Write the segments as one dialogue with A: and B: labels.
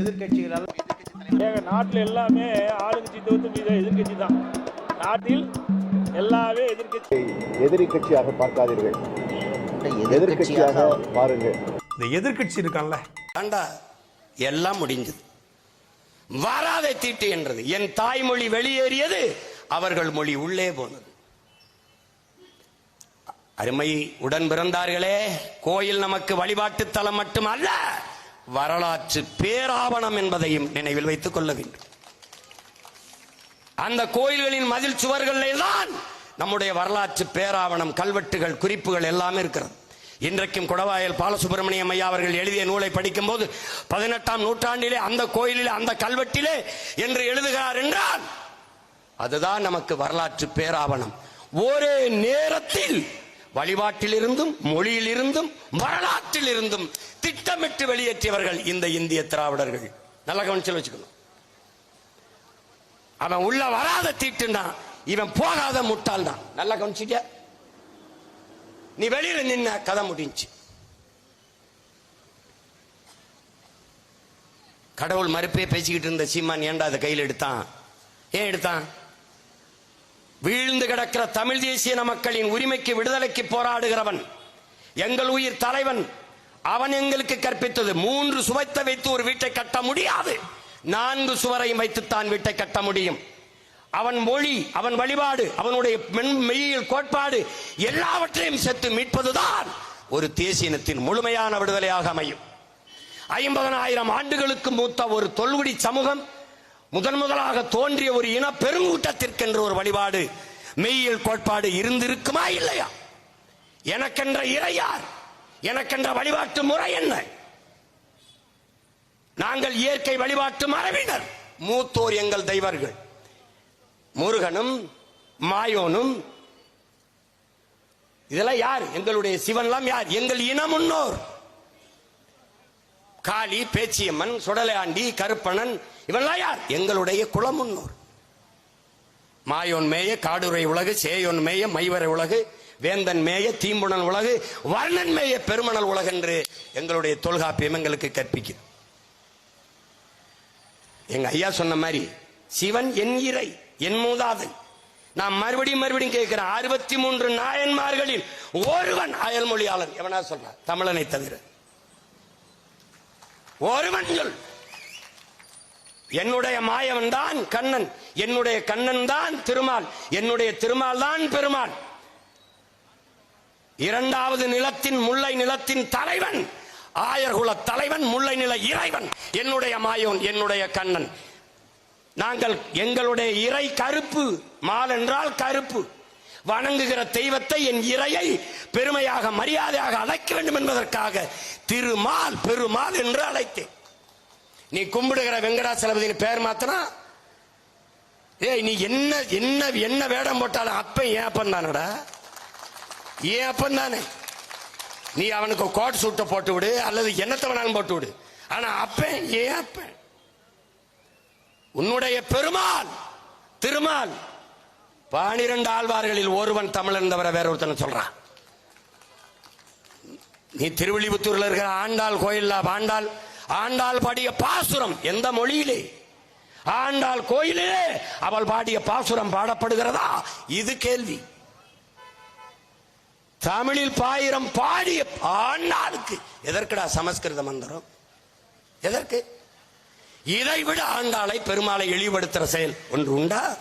A: எதிர்க்கட்சிகளால்
B: ஏங்க நாட்டில் எல்லாமே ஆளுங்கட்சி தவிர்த்து மீத எதிர்க்கட்சி தான். நாட்டில் எல்லாமே எதிர்க்கட்சி.
C: எதிரி கட்சியாக பார்க்காதீர்கள். எதிர்க்கட்சியாக பாருங்கள்.
D: இந்த எதிர்க்கட்சி இருக்கான்ல.
E: ஆண்டா எல்லாம் முடிஞ்சது? வராதை தீட்டு என்றது. என் தாய்மொழி வெளியேறியது அவர்கள் மொழி உள்ளே போனது. அருமை உடன் பிறந்தார்களே கோயில் நமக்கு வழிபாட்டு தலம் மட்டுமல்ல. வரலாற்று பேராவணம் என்பதையும் நினைவில் வைத்துக் கொள்ள வேண்டும். அந்த கோயில்களின் மதில் சுவர்களிலே தான் நம்முடைய வரலாற்று பேராவணம் கல்வெட்டுகள் குறிப்புகள் எல்லாமே இருக்கிறது. இன்றைக்கும் குடவாயல் பாலசுப்பிரமணியம் ஐயா அவர்கள் எழுதிய நூலை படிக்கும் போது பதினெட்டாம் நூற்றாண்டிலே அந்த கோயிலிலே அந்த கல்வெட்டிலே என்று எழுதுகிறார் என்றால் அதுதான் நமக்கு வரலாற்று பேராவணம். ஒரே நேரத்தில் வழிபாட்டிலிருந்தும் மொழியிலிருந்தும் வரலாற்றிலிருந்தும் திட்டமிட்டு வெளியேற்றியவர்கள் இந்த இந்திய திராவிடர்கள். நல்ல கவனிச்சல் வச்சுக்கணும். அவன் உள்ள வராத தீட்டுனா இவன் போகாத முட்டால் தான். நல்லா கவனிச்சிட்டியா நீ வெளியில நின்ன கதை முடிஞ்சு கடவுள் மறுப்பே பேசிக்கிட்டு இருந்த சீமான் ஏன்டா அதை கையில் எடுத்தான்? ஏன் எடுத்தான்? வீழ்ந்து கிடக்கிற தமிழ் தேசிய மக்களின் உரிமைக்கு விடுதலைக்கு போராடுகிறவன் எங்கள் உயிர் தலைவன் அவன் எங்களுக்கு கற்பித்தது. மூன்று சுவைத்த வைத்து ஒரு வீட்டை கட்ட முடியாது. நான்கு சுவரையும் வைத்துத்தான் வீட்டை கட்ட முடியும். அவன் மொழி அவன் வழிபாடு அவனுடைய மென் மெய்யியல் கோட்பாடு எல்லாவற்றையும் செத்து மீட்பதுதான் ஒரு தேசியனத்தின் முழுமையான விடுதலையாக அமையும். ஐம்பதனாயிரம் ஆண்டுகளுக்கு மூத்த ஒரு தொல்குடி சமூகம் முதன் முதலாக தோன்றிய ஒரு இன பெருங்கூட்டத்திற்கென்று ஒரு வழிபாடு மெய்யியல் கோட்பாடு இருந்திருக்குமா இல்லையா? எனக்கென்ற இறையார் எனக்கென்ற வழிபாட்டு முறை என்ன? நாங்கள் இயற்கை வழிபாட்டு மரபினர் மூத்தோர் எங்கள் தெய்வர்கள். முருகனும் மாயோனும் இதெல்லாம் யார்? எங்களுடைய சிவன்லாம் யார்? எங்கள் இன முன்னோர் காளி பேச்சியம்மன் சுடலையாண்டி கருப்பணன் இவெல்லாம் யார்? எங்களுடைய குலமுன்னோர். மாயோன் மேய காடுரை உலகு சேயோன் மேய மைவரை உலகு வேந்தன் மேய தீம்புணன் உலகு வர்ணன் மேய பெருமணல் உலகு என்று எங்களுடைய தொல்காப்பியம் எங்களுக்கு கற்பிக்குது எங்க ஐயா சொன்ன மாதிரி சிவன் என் இறை என் மூதாதன் நான் மறுபடியும் மறுபடியும் கேட்கிறேன் அறுபத்தி மூன்று நாயன்மார்களில் ஒருவன் அயல்மொழியாளன் எவனா சொல்றான் தமிழனை தவிர. ஒருவன் சொல். என்னுடைய மாயவன் தான் கண்ணன். என்னுடைய கண்ணன் தான் திருமால். என்னுடைய திருமால் தான் பெருமாள் இரண்டாவது நிலத்தின் முல்லை நிலத்தின் தலைவன். ஆயர்குல தலைவன் முல்லை நில இறைவன். என்னுடைய மாயோன் என்னுடைய கண்ணன். நாங்கள் எங்களுடைய இறை கருப்பு மால் என்றால் கருப்பு. வணங்குகிற தெய்வத்தை என் இறையை பெருமையாக மரியாதையாக அழைக்க வேண்டும் என்பதற்காக திருமால் பெருமாள் என்று அழைத்தேன். நீ கும்பிடுகிற வெங்கடாசலபதினு பேர் மாத்தினா ஏய் நீ என்ன என்ன என்ன வேடம் போட்டாலும் அப்பன் ஏன் அப்பன் தானடா? ஏன் அப்பன் தானே. நீ அவனுக்கு கோட் சூட்டை போட்டு விடு அல்லது என்னத்தை வேணாலும் போட்டு விடு. ஆனா அப்பன் ஏன் அப்பன். உன்னுடைய பெருமாள் திருமால் பனிரெண்டு ஆழ்வார்களில் ஒருவன் தமிழன் தவிர வேற ஒருத்தனை சொல்றான். நீ திருவில்லிபுத்தூர்ல இருக்கிற ஆண்டாள் கோயில்ல ஆண்டாள் ஆண்டாள் பாடிய பாசுரம் எந்த மொழியிலே? ஆண்டாள் கோயிலிலே அவள் பாடிய பாசுரம் பாடப்படுகிறதா? இது கேள்வி. தமிழில் பாயிரம் பாடிய ஆண்டாளுக்கு எதற்குடா சமஸ்கிருத மந்திரம்? எதற்கு? இதை விட ஆண்டாளை பெருமாளை இழிவுபடுத்துற செயல் ஒன்று உண்டா?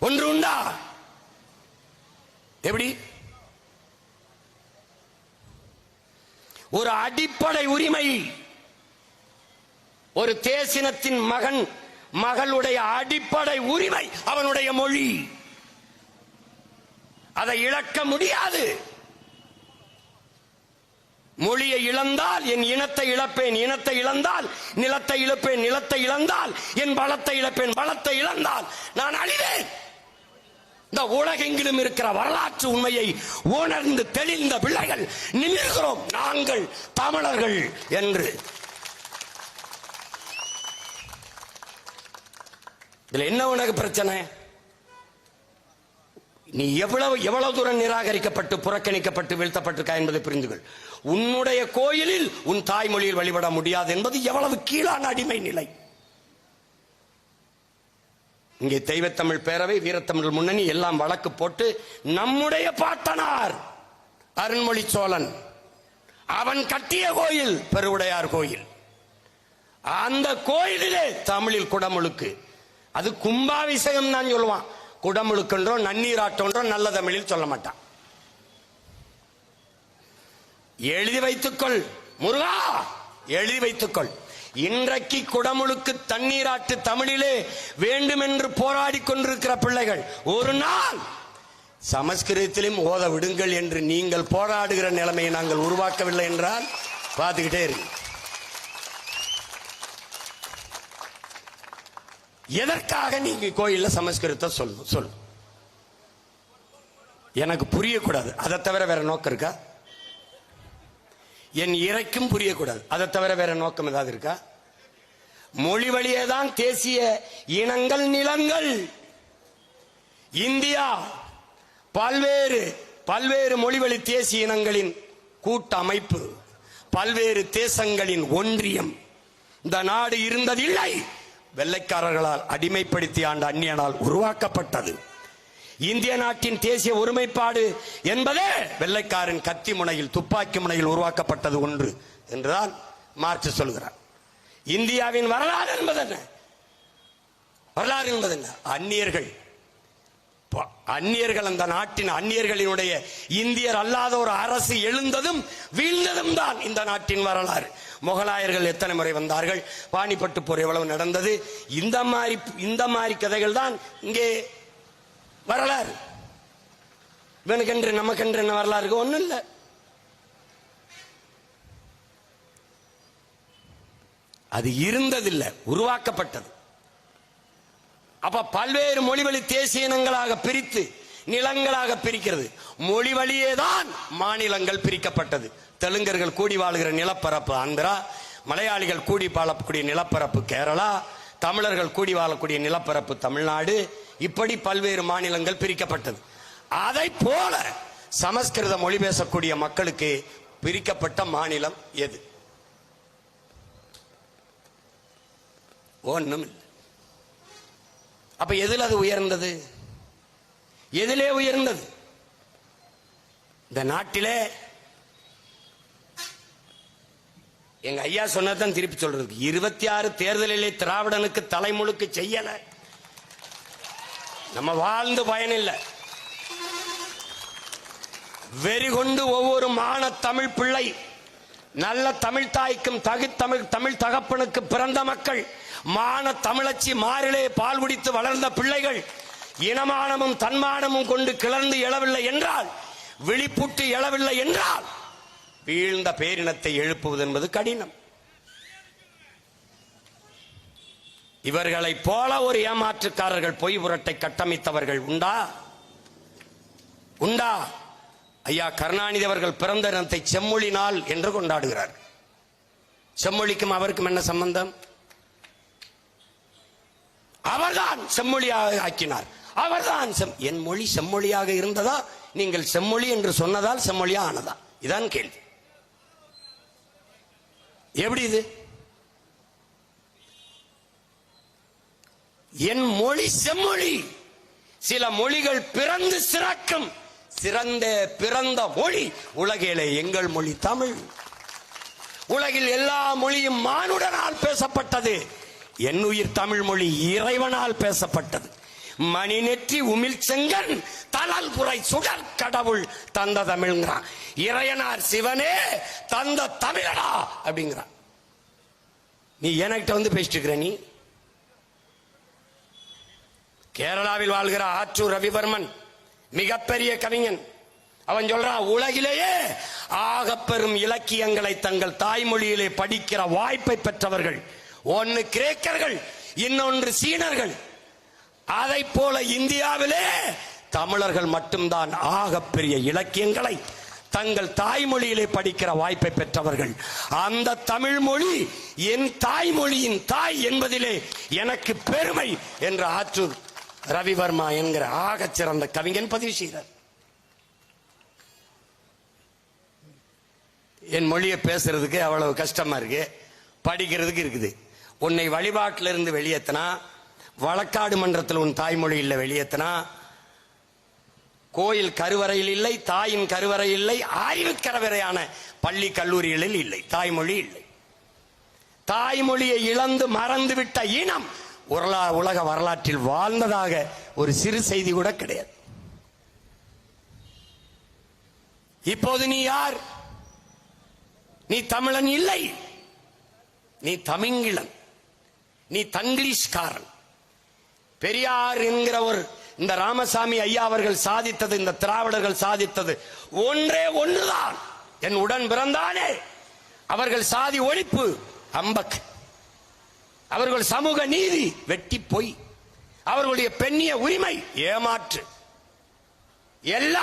E: ஒன்று உண்டா? எப்படி? ஒரு அடிப்படை உரிமை ஒரு தேசினத்தின் மகன் மகளுடைய அடிப்படை உரிமை அவனுடைய மொழி. அதை இழக்க முடியாது. மொழியை இழந்தால் என் இனத்தை இழப்பேன் இனத்தை இழந்தால் நிலத்தை இழப்பேன் நிலத்தை இழந்தால் என் பலத்தை இழப்பேன் பலத்தை இழந்தால் நான் அழிவேன். இந்த உலகெங்கிலும் இருக்கிற வரலாற்று உண்மையை உணர்ந்து தெளிந்த பிள்ளைகள் நிமிர்கிறோம். நாங்கள் தமிழர்கள் என்று. இதுல என்ன உனக்கு பிரச்சனை? நீ எவ்வளவு எவ்வளவு தூரம் நிராகரிக்கப்பட்டு புறக்கணிக்கப்பட்டு வீழ்த்தப்பட்டிருக்கா என்பதை புரிந்துகள். உன்னுடைய கோயிலில் உன் தாய்மொழியில் வழிபட முடியாது என்பது எவ்வளவு கீழான அடிமை நிலை. இங்கே தெய்வத்தமிழ் பேரவை வீரத்தமிழ் முன்னணி எல்லாம் வழக்கு போட்டு நம்முடைய பாட்டனார் அருண்மொழி சோழன் அவன் கட்டிய கோயில் பெருவுடையார் கோயில். அந்த கோயிலிலே தமிழில் குடமுழுக்கு. அது கும்பாபிஷேகம் தான் சொல்லுவான். குடமுழுக்குன்றோ நன்னீராட்டன்றோ நல்ல தமிழில் சொல்ல மாட்டான். எழுதி வைத்துக்கொள் முருகா! எழுதி வைத்துக்கொள். இன்றைக்கு குடமுழுக்கு தண்ணீராட்டு தமிழிலே வேண்டுமென்று போராடி கொண்டிருக்கிற பிள்ளைகள் ஒரு நாள் சமஸ்கிருதத்திலும் ஓத விடுங்கள் என்று நீங்கள் போராடுகிற நிலைமையை நாங்கள் உருவாக்கவில்லை என்றால் பார்த்துக்கிட்டே இருக்கு எதற்காக நீங்க கோயில்ல சமஸ்கிருதத்தை சொல்லணும் சொல் எனக்கு புரியக்கூடாது. அதை தவிர வேற நோக்கம் இருக்கா? என் இறைக்கும் புரியக்கூடாது. அதை தவிர வேற நோக்கம் ஏதாவது இருக்கா? மொழி வழியே தான் தேசிய இனங்கள் நிலங்கள். இந்தியா பல்வேறு பல்வேறு மொழிவழி தேசிய இனங்களின் கூட்டமைப்பு பல்வேறு தேசங்களின் ஒன்றியம். இந்த நாடு இருந்ததில்லை. வெள்ளைக்காரர்களால் அடிமைப்படுத்தி ஆண்ட அந்நியனால் உருவாக்கப்பட்டது. இந்திய நாட்டின் தேசிய ஒருமைப்பாடு என்பதே வெள்ளைக்காரன் கத்தி முனையில் துப்பாக்கி முனையில் உருவாக்கப்பட்டது ஒன்று என்றுதான் மார்க்ஸ் சொல்கிறார். இந்தியாவின் வரலாறு என்பது என்ன வரலாறு என்பது என்ன அந்நியர்கள் அந்நியர்கள் அந்த நாட்டின் அந்நியர்களினுடைய இந்தியர் அல்லாத ஒரு அரசு எழுந்ததும் வீழ்ந்ததும் தான் இந்த நாட்டின் வரலாறு. முகலாயர்கள் எத்தனை முறை வந்தார்கள்? பாணிப்பட்டு போர் எவ்வளவு நடந்தது? இந்த மாதிரி இந்த மாதிரி கதைகள் தான் இங்கே வரலாறு. இவனுக்கென்று நமக்கென்று என்ன வரலாறு? இருக்கு ஒண்ணும் இல்லை. அது இருந்ததில்லை உருவாக்கப்பட்டது. அப்ப பல்வேறு மொழிவழி தேசிய இனங்களாக பிரித்து நிலங்களாக பிரிக்கிறது. மொழி வழியே தான் மாநிலங்கள் பிரிக்கப்பட்டது. தெலுங்கர்கள் கூடி வாழ்கிற நிலப்பரப்பு ஆந்திரா மலையாளிகள் கூடி வாழக்கூடிய நிலப்பரப்பு கேரளா தமிழர்கள் கூடி வாழக்கூடிய நிலப்பரப்பு தமிழ்நாடு. இப்படி பல்வேறு மாநிலங்கள் பிரிக்கப்பட்டது. அதை போல சமஸ்கிருத மொழி பேசக்கூடிய மக்களுக்கு பிரிக்கப்பட்ட மாநிலம் எது? ஒன்றும் இல்லை அப்ப எதில் அது உயர்ந்தது? எதிலே உயர்ந்தது. இந்த நாட்டிலே எங்க ஐயா சொன்னதான் திருப்பி சொல்றது இருபத்தி ஆறு தேர்தலிலே திராவிடனுக்கு தலைமுழுக்கு செய்யல. நம்ம வாழ்ந்து பயனில்லை. வெறி கொண்டு ஒவ்வொரு மான தமிழ் பிள்ளை நல்ல தமிழ் தாய்க்கும் தகுத்தமிழ் தமிழ் தமிழ் தகப்பனுக்கு பிறந்த மக்கள் மான தமிழச்சி மாறிலே பால் குடித்து வளர்ந்த பிள்ளைகள் இனமானமும் தன்மானமும் கொண்டு கிளர்ந்து எழவில்லை என்றால் விழிப்புட்டு எழவில்லை என்றால் வீழ்ந்த பேரினத்தை எழுப்புவது என்பது கடினம். இவர்களைப் போல ஒரு ஏமாற்றுக்காரர்கள் பொய் புரட்டை கட்டமைத்தவர்கள் உண்டா? உண்டா? ஐயா கருணாநிதி அவர்கள் பிறந்த தினத்தை செம்மொழி நாள் என்று கொண்டாடுகிறார். செம்மொழிக்கும் அவருக்கும் என்ன சம்பந்தம்? அவர்தான் செம்மொழியாக ஆக்கினார். அவர்தான் என் மொழி செம்மொழியாக இருந்ததா? நீங்கள் செம்மொழி என்று சொன்னதால் செம்மொழியா ஆனதா? இதான் கேள்வி. எப்படி இது? என் மொழி செம்மொழி. சில மொழிகள் பிறந்து சிறக்கும். சிறந்த பிறந்த மொழி உலகிலே எங்கள் மொழி தமிழ். உலகில் எல்லா மொழியும் மானுடனால் பேசப்பட்டது. என் உயிர் தமிழ் மொழி இறைவனால் பேசப்பட்டது. மணி நெற்றி உமிழ் செங்கன் தலல் புரை சுடர் கடவுள் தந்த தமிழ்ங்கிறான் இறையனார் சிவனே தந்த தமிழடா அப்படிங்கிறான். நீ என்கிட்ட வந்து பேசிட்டு இருக்கிற நீ? கேரளாவில் வாழ்கிற ஆற்றூர் ரவிவர்மன் மிகப்பெரிய கவிஞன். அவன் சொல்றான் உலகிலேயே ஆகப்பெரும் இலக்கியங்களை தங்கள் தாய்மொழியிலே படிக்கிற வாய்ப்பை பெற்றவர்கள் ஒன்னு கிரேக்கர்கள் இன்னொன்று சீனர்கள். அதை போல இந்தியாவிலே தமிழர்கள் மட்டும்தான் ஆகப்பெரிய இலக்கியங்களை தங்கள் தாய்மொழியிலே படிக்கிற வாய்ப்பை பெற்றவர்கள். அந்த தமிழ் மொழி என் தாய்மொழியின் தாய் என்பதிலே எனக்கு பெருமை என்ற ஆற்றூர் ரவிவர்மா என்கிற ஆகச் சிறந்த கவிஞன் பதிவு செய்கிறார் என் மொழியை பேசுறதுக்கு அவ்வளவு கஷ்டமா இருக்கு. படிக்கிறதுக்கு இருக்குது. உன்னை வழிபாட்டில இருந்து வெளியேத்தினா வழக்காடு மன்றத்தில் உன் தாய்மொழி இல்லை வெளியேத்தினா கோயில் கருவறையில் இல்லை தாயின் கருவறை இல்லை ஆய்வு கரவறையான பள்ளி கல்லூரிகளில் இல்லை. தாய்மொழி இல்லை. தாய்மொழியை இழந்து மறந்து விட்ட இனம் உரலா உலக வரலாற்றில் வாழ்ந்ததாக ஒரு சிறு செய்தி கூட கிடையாது. இப்போது நீ யார்? நீ தமிழன் இல்லை. நீ தமிங்கிலன். நீ தங்கிலீஷ்காரன். பெரியார் என்கிற ஒரு இந்த ராமசாமி ஐயா அவர்கள் சாதித்தது இந்த திராவிடர்கள் சாதித்தது ஒன்றே ஒன்றுதான். என் உடன் பிறந்தானே. அவர்கள் சாதி ஒழிப்பு அம்பக் அவர்கள் சமூக நீதி வெட்டி பொய் அவர்களுடைய பெண்ணிய உரிமை ஏமாற்று. எல்லா